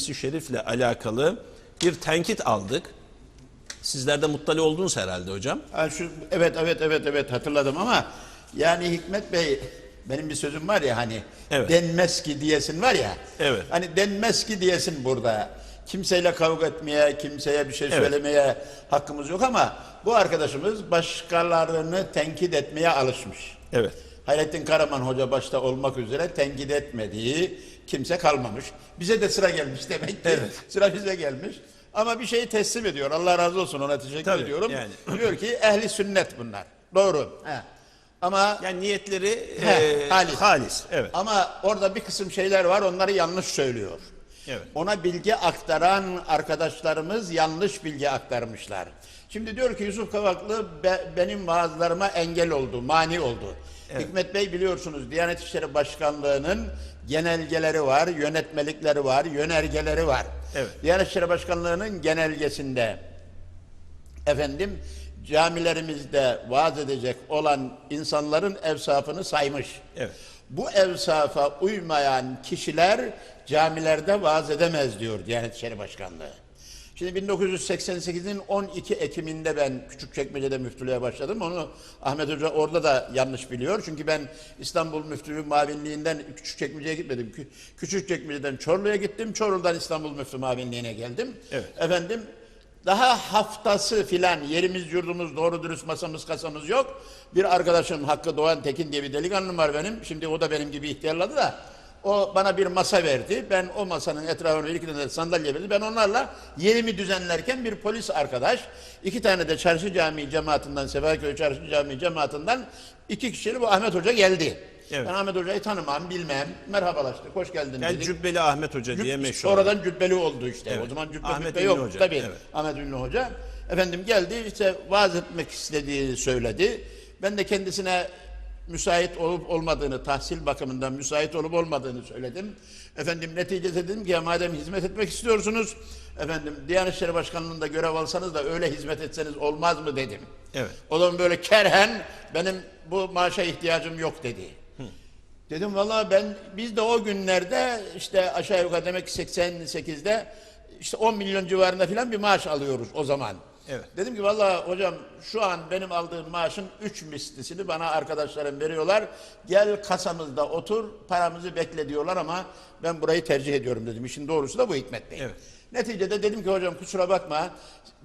hadisi şerifle alakalı bir tenkit aldık. Sizler de muttali oldunuz herhalde hocam. Ha, şu, evet evet evet evet hatırladım ama yani Hikmet Bey benim bir sözüm var ya hani Evet. denmez ki diyesin var ya. Evet. Hani denmez ki diyesin burada. Kimseyle kavga etmeye, kimseye bir şey Evet. söylemeye hakkımız yok ama bu arkadaşımız başkalarını tenkit etmeye alışmış. Evet. Hayrettin Karaman Hoca başta olmak üzere tenkit etmediği kimse kalmamış. Bize de sıra gelmiş demek ki. Evet. Sıra bize gelmiş. Ama bir şeyi teslim ediyor. Allah razı olsun ona teşekkür Tabii, ediyorum. yani. Diyor ki ehli sünnet bunlar. Doğru. He. Ama Yani niyetleri He, e, halis. halis. Evet. ama orada bir kısım şeyler var onları yanlış söylüyor. Evet. Ona bilgi aktaran arkadaşlarımız yanlış bilgi aktarmışlar. Şimdi diyor ki Yusuf Kavaklı be- benim vaazlarıma engel oldu, mani oldu. Hikmet Bey biliyorsunuz Diyanet İşleri Başkanlığı'nın genelgeleri var, yönetmelikleri var, yönergeleri var. Evet. Diyanet İşleri Başkanlığı'nın genelgesinde efendim camilerimizde vaaz edecek olan insanların evsafını saymış. Evet. Bu evsafa uymayan kişiler camilerde vaaz edemez diyor Diyanet İşleri Başkanlığı. Şimdi 1988'in 12 Ekim'inde ben Küçükçekmece'de müftülüğe başladım. Onu Ahmet Hoca orada da yanlış biliyor. Çünkü ben İstanbul Müftülüğü Mavinliğinden Küçükçekmece'ye gitmedim. Kü- Küçükçekmece'den Çorlu'ya gittim. Çorlu'dan İstanbul Müftü Mavinliğine geldim. Evet. Efendim daha haftası filan yerimiz yurdumuz doğru dürüst masamız kasamız yok. Bir arkadaşım Hakkı Doğan Tekin diye bir delikanlım var benim. Şimdi o da benim gibi ihtiyarladı da. O bana bir masa verdi. Ben o masanın etrafına bir iki tane sandalye verdi. Ben onlarla yerimi düzenlerken bir polis arkadaş, iki tane de çarşı camii cemaatinden, Sefaköy çarşı camii cemaatinden iki kişili bu Ahmet Hoca geldi. Evet. Ben Ahmet Hoca'yı tanımam, bilmem. Merhabalaştık, hoş geldin Yani dedik. Cübbeli Ahmet Hoca diye Cüb- meşhur. Sonradan cübbeli oldu işte. Evet. O zaman cübbe Ahmet cübbe yok Hoca, tabii. evet. Ahmet Ünlü Hoca. Efendim geldi işte vaaz etmek istediğini söyledi. Ben de kendisine müsait olup olmadığını, tahsil bakımından müsait olup olmadığını söyledim. Efendim neticede dedim ki ya madem hizmet etmek istiyorsunuz, efendim Diyanet İşleri Başkanlığı'nda görev alsanız da öyle hizmet etseniz olmaz mı dedim. Evet. O zaman böyle kerhen benim bu maaşa ihtiyacım yok dedi. Dedim valla ben biz de o günlerde işte aşağı yukarı demek ki 88'de işte 10 milyon civarında falan bir maaş alıyoruz o zaman. Evet. Dedim ki valla hocam şu an benim aldığım maaşın 3 mislisini bana arkadaşlarım veriyorlar. Gel kasamızda otur paramızı bekle diyorlar ama ben burayı tercih ediyorum dedim. İşin doğrusu da bu Hikmet Bey. Evet. Neticede dedim ki hocam kusura bakma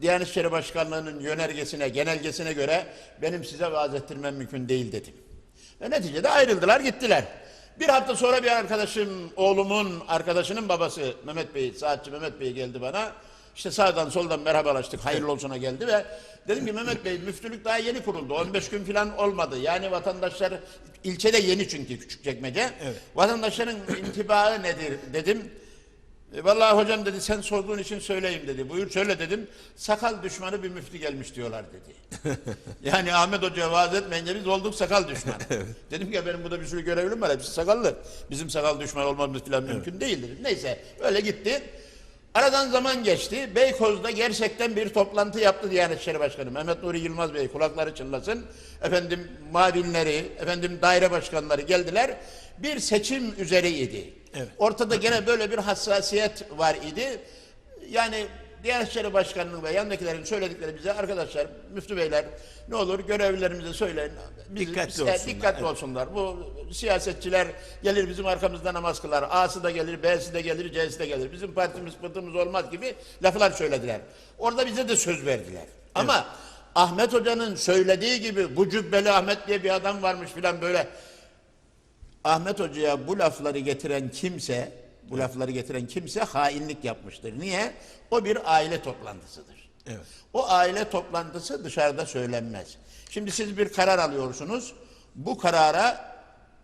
Diyanet İşleri Başkanlığı'nın yönergesine, genelgesine göre benim size vaaz ettirmem mümkün değil dedim. Ve neticede ayrıldılar gittiler. Bir hafta sonra bir arkadaşım, oğlumun arkadaşının babası Mehmet Bey, saatçi Mehmet Bey geldi bana. İşte sağdan soldan merhabalaştık, hayırlı olsuna geldi ve dedim ki Mehmet Bey müftülük daha yeni kuruldu. 15 gün falan olmadı. Yani vatandaşlar, ilçede yeni çünkü Küçükçekmece. Evet. Vatandaşların intibaı nedir dedim. E, vallahi hocam dedi sen sorduğun için söyleyeyim dedi. Buyur söyle dedim. Sakal düşmanı bir müftü gelmiş diyorlar dedi. yani Ahmet Hoca'ya vaaz etmeyince biz olduk sakal düşmanı. Dedim ki benim burada bir sürü görevlim var hepsi sakallı. Bizim sakal düşmanı olmamız falan mümkün değil dedim. Neyse öyle gitti. Aradan zaman geçti. Beykoz'da gerçekten bir toplantı yaptı Diyanet İşleri Başkanı. Mehmet Nuri Yılmaz Bey kulakları çınlasın. Efendim mavinleri, efendim daire başkanları geldiler. Bir seçim üzereydi. Evet. Ortada gene böyle bir hassasiyet var idi. Yani Diyanet İşleri Başkanı'nın ve yandakilerin söyledikleri bize arkadaşlar, müftü beyler ne olur görevlilerimize söyleyin. Biz- Dikkatli biz- olsunlar, Dikkatli evet. olsunlar. Bu siyasetçiler gelir bizim arkamızda namaz kılar. A'sı da gelir, B'si de gelir, C'si de gelir. Bizim partimiz pıtımız olmaz gibi laflar söylediler. Orada bize de söz verdiler. Ama Ahmet Hoca'nın söylediği gibi bu cübbeli Ahmet diye bir adam varmış filan böyle Ahmet Hoca'ya bu lafları getiren kimse, bu lafları getiren kimse hainlik yapmıştır. Niye? O bir aile toplantısıdır. Evet. O aile toplantısı dışarıda söylenmez. Şimdi siz bir karar alıyorsunuz. Bu karara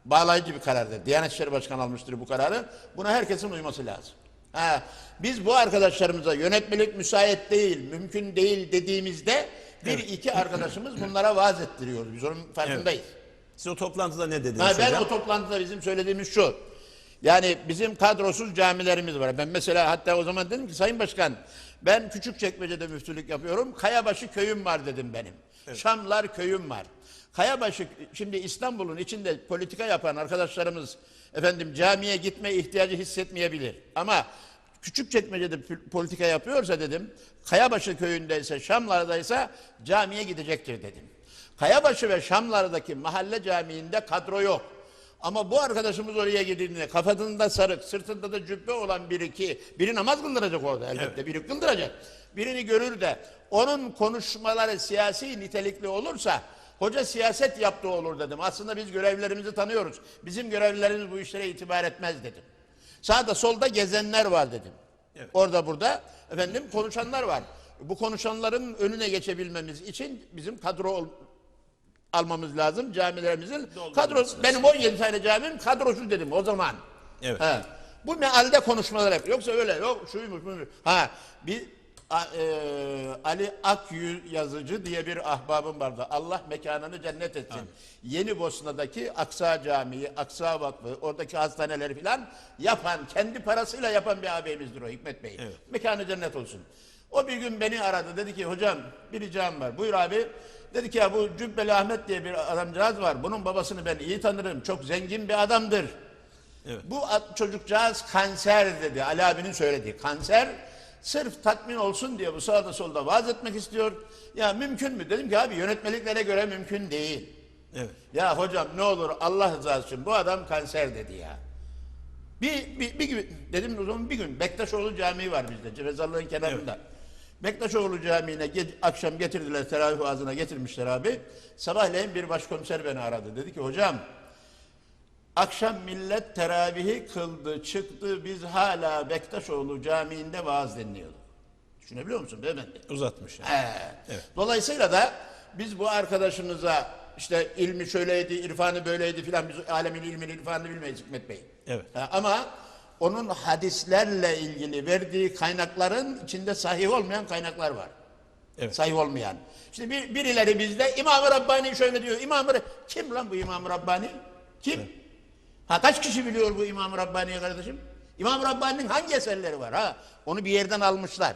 bağlayıcı bir karardır. Diyanet İşleri Başkanı almıştır bu kararı. Buna herkesin uyması lazım. Ha, biz bu arkadaşlarımıza yönetmelik müsait değil, mümkün değil dediğimizde bir iki arkadaşımız bunlara vaaz ettiriyoruz. Biz onun farkındayız. Siz o toplantıda ne dediniz Ha, ben hocam? o toplantıda bizim söylediğimiz şu. Yani bizim kadrosuz camilerimiz var. Ben mesela hatta o zaman dedim ki Sayın Başkan ben Küçükçekmece'de müftülük yapıyorum. Kayabaşı köyüm var dedim benim. Şamlar köyüm var. Kayabaşı şimdi İstanbul'un içinde politika yapan arkadaşlarımız efendim camiye gitme ihtiyacı hissetmeyebilir. Ama küçük çekmecede pol- politika yapıyorsa dedim, Kayabaşı köyündeyse, Şamlardaysa camiye gidecektir dedim. Kayabaşı ve Şamlardaki mahalle camiinde kadro yok. Ama bu arkadaşımız oraya gidildiğinde kafasında sarık, sırtında da cübbe olan bir iki, biri namaz kıldıracak orada elbette, biri kıldıracak. Birini görür de onun konuşmaları siyasi nitelikli olursa hoca siyaset yaptığı olur dedim. Aslında biz görevlerimizi tanıyoruz. Bizim görevlilerimiz bu işlere itibar etmez dedim. Sağda solda gezenler var dedim. Orada burada efendim konuşanlar var. Bu konuşanların önüne geçebilmemiz için bizim kadro almamız lazım. Camilerimizin kadrosu. Benim 17 tane camim kadrosu dedim o zaman. Evet. He. Bu mealde konuşmalar hep. Yoksa öyle yok şuymuş buymuş. Ha bir a- e, Ali Akyü yazıcı diye bir ahbabım vardı. Allah mekanını cennet etsin. Yeni Bosna'daki Aksa Camii, Aksa Vakfı, oradaki hastaneleri filan yapan, kendi parasıyla yapan bir ağabeyimizdir o Hikmet Bey. Mekanı cennet olsun. O bir gün beni aradı. Dedi ki hocam bir ricam var. Buyur abi. Dedi ki ya bu Cübbeli Ahmet diye bir adamcağız var. Bunun babasını ben iyi tanırım. Çok zengin bir adamdır. Bu ad- çocukcağız kanser dedi. Ali abinin söylediği kanser. Sırf tatmin olsun diye bu sağda solda vaaz etmek istiyor. Ya mümkün mü? Dedim ki abi yönetmeliklere göre mümkün değil. Evet. Ya hocam ne olur Allah rızası için bu adam kanser dedi ya. Bir, bir, bir gün dedim o zaman bir gün Bektaşoğlu Camii var bizde Cevizallı'nın kenarında. Bektaşoğlu Camii'ne ge- akşam getirdiler teravih vaazına getirmişler abi. Sabahleyin bir başkomiser beni aradı. Dedi ki hocam akşam millet teravihi kıldı çıktı biz hala Bektaşoğlu Camii'nde vaaz dinliyorduk. Düşünebiliyor musun beyefendi? Uzatmış yani. He. Dolayısıyla da biz bu arkadaşımıza işte ilmi şöyleydi, irfanı böyleydi filan biz alemin ilmini, irfanını bilmeyiz Hikmet Bey. Evet. Ha, ama onun hadislerle ilgili verdiği kaynakların içinde sahih olmayan kaynaklar var. Evet. Sahih olmayan. İşte bir, birileri bizde İmam-ı Rabbani şöyle diyor. İmam-ı kim lan bu İmam-ı Rabbani? Kim? Ha kaç kişi biliyor bu İmam-ı Rabbani'yi kardeşim? İmam-ı Rabbani'nin hangi eserleri var ha? Onu bir yerden almışlar.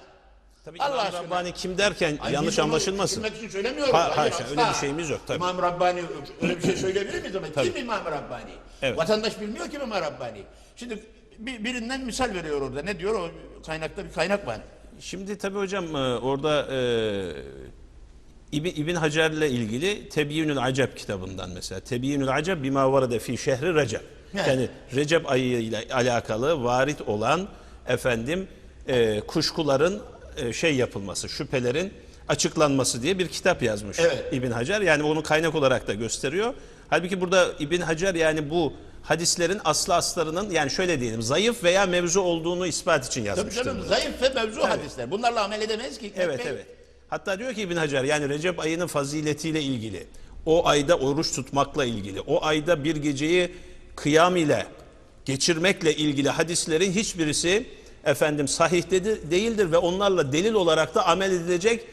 Tabii Allah İmam aşkına. Rabbani kim derken Ay, yanlış anlaşılmasın. küçültmek için söylemiyoruz. Ha- Hayır, öyle bir şeyimiz yok, tabii. İmam Rabbani öyle bir şey söyleyebilir miyiz ama kim İmam Rabbani? Evet. Vatandaş bilmiyor ki İmam Rabbani. Şimdi bir, birinden misal veriyor orada. Ne diyor o kaynakta bir kaynak var. Şimdi tabii hocam e, orada e, İbn, İbn Hacer'le ilgili Tebyinül Acep kitabından mesela. Tebyinül Acep bima varade fi şehri Recep. Evet. Yani Recep ayı ile alakalı varit olan efendim e, kuşkuların e, şey yapılması, şüphelerin açıklanması diye bir kitap yazmış Evet. İbn Hacer. Yani onu kaynak olarak da gösteriyor. Halbuki burada İbn Hacer yani bu hadislerin aslı aslarının yani şöyle diyelim zayıf veya mevzu olduğunu ispat için Tabii yazmıştır. canım bunu. zayıf ve mevzu hadisler. Bunlarla amel edemeyiz ki. Hikmet Evet Bey. evet. Hatta diyor ki İbn Hacer yani Recep ayının faziletiyle ilgili, o ayda oruç tutmakla ilgili, o ayda bir geceyi kıyam ile geçirmekle ilgili hadislerin hiçbirisi efendim sahih dedi, değildir ve onlarla delil olarak da amel edilecek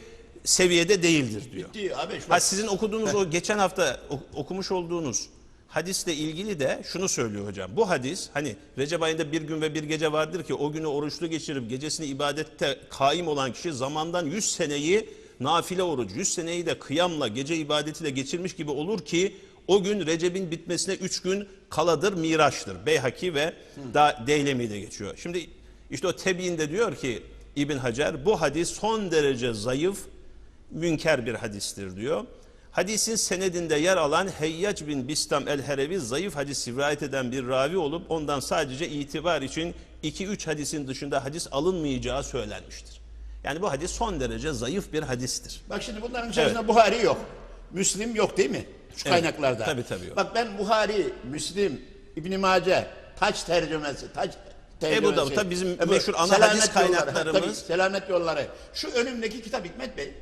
seviyede değildir diyor. Bitti abi. Ha sizin okuduğunuz o geçen hafta okumuş olduğunuz hadisle ilgili de şunu söylüyor hocam. Bu hadis hani Recep ayında bir gün ve bir gece vardır ki o günü oruçlu geçirip gecesini ibadette kaim olan kişi zamandan 100 seneyi nafile oruç, 100 seneyi de kıyamla, gece ibadetiyle geçirmiş gibi olur ki o gün Recep'in bitmesine 3 gün kaladır, miraçtır. Beyhaki ve da Deylemi'de geçiyor. Şimdi işte o tebiinde diyor ki İbn Hacer bu hadis son derece zayıf, münker bir hadistir diyor. Hadisin senedinde yer alan Heyyac bin Bistam el-Herevi zayıf hadis rivayet eden bir ravi olup ondan sadece itibar için 2-3 hadisin dışında hadis alınmayacağı söylenmiştir. Yani bu hadis son derece zayıf bir hadistir. Bak şimdi bunların içerisinde Buhari yok. Müslim yok değil mi? Şu Evet, kaynaklarda. tabii, tabii yok. Bak ben Buhari, Müslim, İbn Mace, Taç tercümesi, Taç tercümesi. Ebu Davud'da bizim Ebu- meşhur ana hadis yolları, kaynaklarımız- tabii, selamet yolları. Şu önümdeki kitap Hikmet Bey.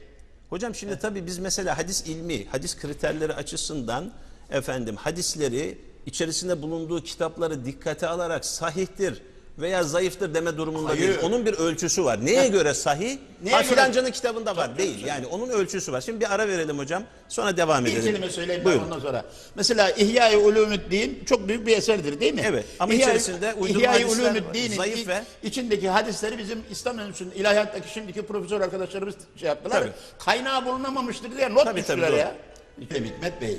Hocam şimdi tabii biz mesela hadis ilmi, hadis kriterleri açısından efendim hadisleri içerisinde bulunduğu kitapları dikkate alarak sahihtir veya zayıftır deme durumunda Hayır. değil. Onun bir ölçüsü var. Neye göre sahih? Neye ha göre? filancanın kitabında var değil. Yani onun ölçüsü var. Şimdi bir ara verelim hocam. Sonra devam Bir edelim. kelime söyleyeyim ben Buyurun. ondan sonra. Mesela İhya-i Ulumuddin çok büyük bir eserdir değil mi? Evet, ama içerisinde uydurma İhya-i hadisler var, Ulumuddin'in zayıf ve- içindeki hadisleri bizim İslam Enstitüsü'nün ilahiyattaki şimdiki profesör arkadaşlarımız şey yaptılar. Tabii. Kaynağı bulunamamıştır diye not Tabii, düştüler tabii, ya. İşte Hikmet Bey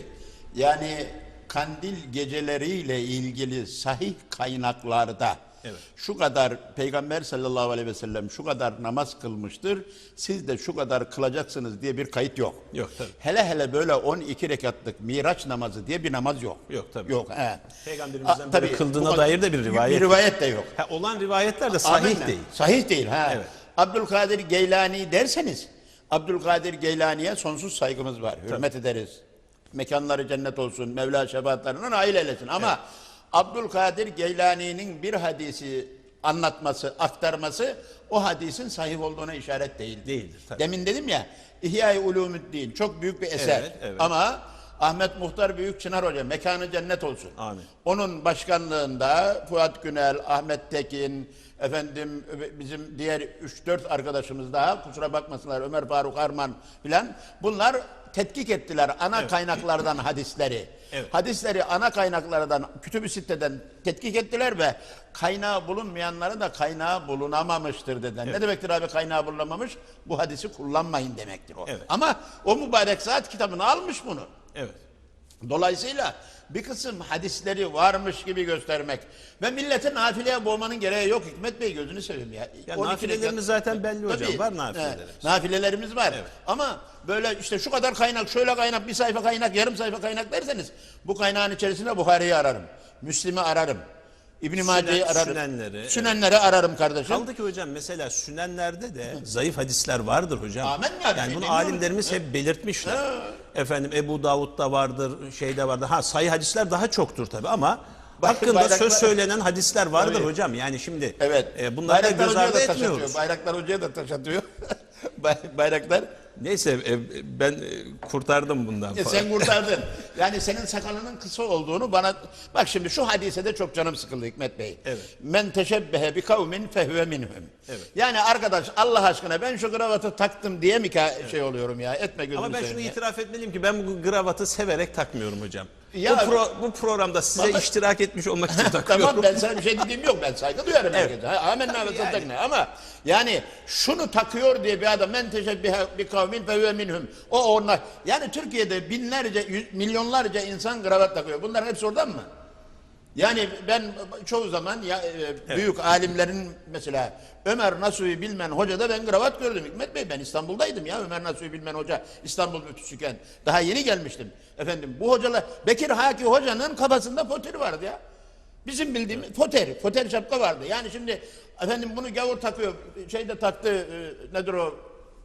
yani kandil geceleriyle ilgili sahih kaynaklarda Evet. şu kadar Peygamber sallallahu aleyhi ve sellem şu kadar namaz kılmıştır. Siz de şu kadar kılacaksınız diye bir kayıt yok. Yok, tabii. Hele hele böyle 12 rekatlık Miraç namazı diye bir namaz yok. Yok, tabii. Yok. He. Peygamberimizden böyle tabii, kıldığına bu- dair de bir rivayet. Bir rivayet de yok. Ha, olan rivayetler de sahih Amenna. değil. Sahih değil. Ha. Evet. Abdülkadir Geylani derseniz Abdülkadir Geylani'ye sonsuz saygımız var. Hürmet ederiz. Mekanları cennet olsun. Mevla şefaatlerine nail eylesin. Ama Abdülkadir Geylani'nin bir hadisi anlatması, aktarması o hadisin sahih olduğuna işaret değildir. Değildir, tabii. Demin dedim ya İhya-i Ulumuddin çok büyük bir eser. Evet, evet. Ama Ahmet Muhtar Büyük Çınar Hoca mekanı cennet olsun. Amin. Onun başkanlığında Fuat Günel, Ahmet Tekin, efendim bizim diğer 3-4 arkadaşımız daha kusura bakmasınlar Ömer Faruk Arman filan bunlar tetkik ettiler ana kaynaklardan hadisleri. Evet. Hadisleri ana kaynaklardan kütüb-i siteden tetkik ettiler ve kaynağı bulunmayanları da kaynağı bulunamamıştır dediler. Ne demektir abi kaynağı bulunamamış? Bu hadisi kullanmayın demektir o. Evet. Ama o mübarek saat kitabını almış bunu. Evet. Dolayısıyla bir kısım hadisleri varmış gibi göstermek ve milleti nafileye boğmanın gereği yok Hikmet Bey gözünü seveyim ya. Ya 12 nafilelerimiz rekat- zaten belli hocam. Tabii. Var nafilelerimiz. Evet, nafilelerimiz var. Ama böyle işte şu kadar kaynak, şöyle kaynak, bir sayfa kaynak, yarım sayfa kaynak derseniz bu kaynağın içerisinde Buhari'yi ararım. Müslim'i ararım. İbn Mace'yi ararım. Sünenleri, Sünenleri ararım kardeşim. Kaldı ki hocam mesela sünenlerde de zayıf hadisler vardır hocam. Bir yani şey bunu alimlerimiz hep belirtmişler. Efendim Ebu Davud'da vardır, şeyde vardır. Ha sayı hadisler daha çoktur tabi ama hakkında bayraklar- söz söylenen hadisler vardır Tabii. hocam. Yani şimdi Evet. e, bunları da göz ardı etmiyoruz. Bayraklar hocaya da taş atıyor. Bay- Bayraklar Neyse e, ben e, kurtardım bundan E falan. sen kurtardın. Yani senin sakalının kısa olduğunu bana... Bak şimdi şu hadisede çok canım sıkıldı Hikmet Bey. Evet. Men teşebbehe bi kavmin fehve minhum. Evet. Yani arkadaş Allah aşkına ben şu kravatı taktım diye mi ka- şey oluyorum ya? Etme gözünü Ama ben şunu seveyim ya. itiraf etmeliyim ki ben bu kravatı severek takmıyorum hocam. Ya- bu, pro- bu programda size Baba- iştirak etmiş olmak için takıyorum. Tamam ben sana bir şey dediğim yok. Ben saygı duyarım herkese. Ha, Amenna ve Yani. Ama yani şunu takıyor diye bir adam men teşebbihe bi kavmin fe minhum. O onlar. Yani Türkiye'de binlerce, yüz- milyonlarca insan kravat takıyor. Bunların hepsi oradan mı? Yani ben çoğu zaman ya, e, büyük alimlerin mesela Ömer Nasuhi Bilmen Hoca'da ben kravat gördüm. Hikmet Bey ben İstanbul'daydım ya Ömer Nasuhi Bilmen Hoca İstanbul müftüsüyken. Daha yeni gelmiştim. Efendim bu hocalar Bekir Haki Hoca'nın kafasında poteri vardı ya. Bizim bildiğimiz foter, foter şapka vardı. Yani şimdi efendim bunu gavur takıyor, şeyde taktı, e, nedir o?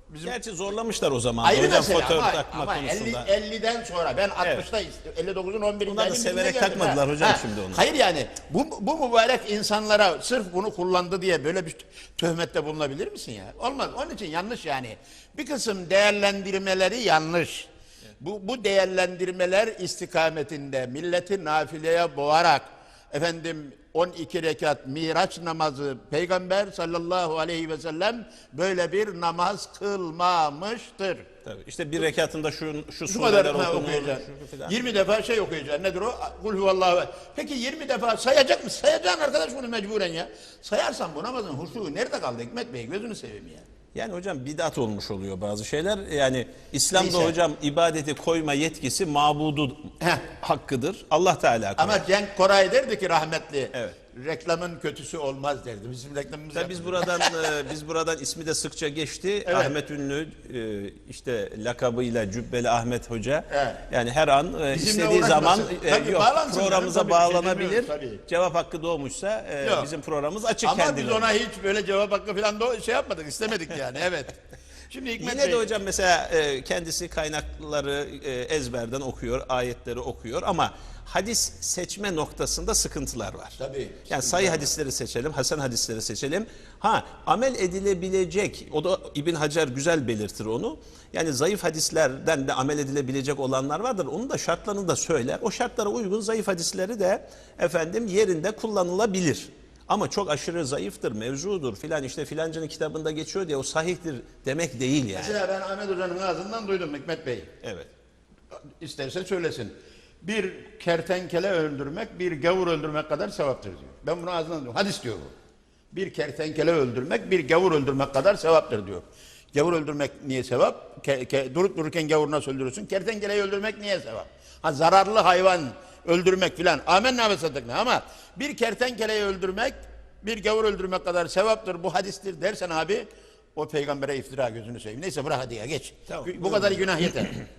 Bizim Gerçi zorlamışlar o zaman. ayrı hocam mesele fotoğraf ama, takma ama konusunda. 50, 50'den sonra ben 60'ta 59'un 11'inde. Bunlar da severek takmadılar ha. hocam Ha, şimdi onu. Hayır yani bu, bu mübarek insanlara sırf bunu kullandı diye böyle bir töhmette bulunabilir misin ya? Olmaz. Onun için yanlış yani. Bir kısım değerlendirmeleri yanlış. Bu, bu değerlendirmeler istikametinde milleti nafileye boğarak efendim 12 rekat Miraç namazı Peygamber sallallahu aleyhi ve sellem böyle bir namaz kılmamıştır. Tabii. İşte bir rekatında şu şu Şu kadar okuyacaksın. şu filan. 20 defa şey okuyacaksın. Nedir o? Kul huvallahu. Peki 20 defa sayacak mısın? Sayacaksın arkadaş bunu mecburen ya. Sayarsan bu namazın huşuğu nerede kaldı Hikmet Bey? Gözünü seveyim ya. Yani hocam bidat olmuş oluyor bazı şeyler. Yani İslam'da Neyse. hocam ibadeti koyma yetkisi mabudu Heh. hakkıdır. Allah Teala koyar. Ama Cenk Koray derdi ki rahmetli. Evet. Reklamın kötüsü olmaz derdi. Bizim reklamımız Tabii biz buradan e, biz buradan ismi de sıkça geçti. Evet. Ahmet Ünlü e, işte lakabıyla Cübbeli Ahmet Hoca. Evet. Yani her an e, istediği zaman e, Tabii yok programımıza tabii, şey bağlanabilir. tabii. Cevap hakkı doğmuşsa e, Yok. bizim programımız açık Ama kendine. biz ona hiç böyle cevap hakkı falan şey yapmadık. istemedik yani. Evet. Şimdi Hikmet Yine Bey. de hocam mesela e, kendisi kaynakları e, ezberden okuyor, ayetleri okuyor ama hadis seçme noktasında sıkıntılar var. Tabii, Yani sayı hadisleri seçelim, hasen hadisleri seçelim. Ha amel edilebilecek, o da İbn Hacer güzel belirtir onu. Yani zayıf hadislerden de amel edilebilecek olanlar vardır. Onun da şartlarını da söyler. O şartlara uygun zayıf hadisleri de efendim yerinde kullanılabilir. Ama çok aşırı zayıftır, mevzudur filan işte filancının kitabında geçiyor diye o sahihtir demek değil yani. Mesela ben Ahmet Hoca'nın ağzından duydum Hikmet Bey. Evet. İsterse söylesin. Bir kertenkele öldürmek bir gavur öldürmek kadar sevaptır diyor. Ben bunu ağzından duydum. Hadis diyor bu. Bir kertenkele öldürmek bir gavur öldürmek kadar sevaptır diyor. Gavur öldürmek niye sevap? Ke, ke- durup dururken gavur nasıl öldürürsün? Kertenkeleyi öldürmek niye sevap? Ha zararlı hayvan öldürmek filan. Amenna ve sadıkna ama bir kertenkeleyi öldürmek bir gavur öldürmek kadar sevaptır bu hadistir dersen abi o peygambere iftira gözünü seveyim. Neyse bırak hadi ya geç. Tamam. Bu kadar günah yeter.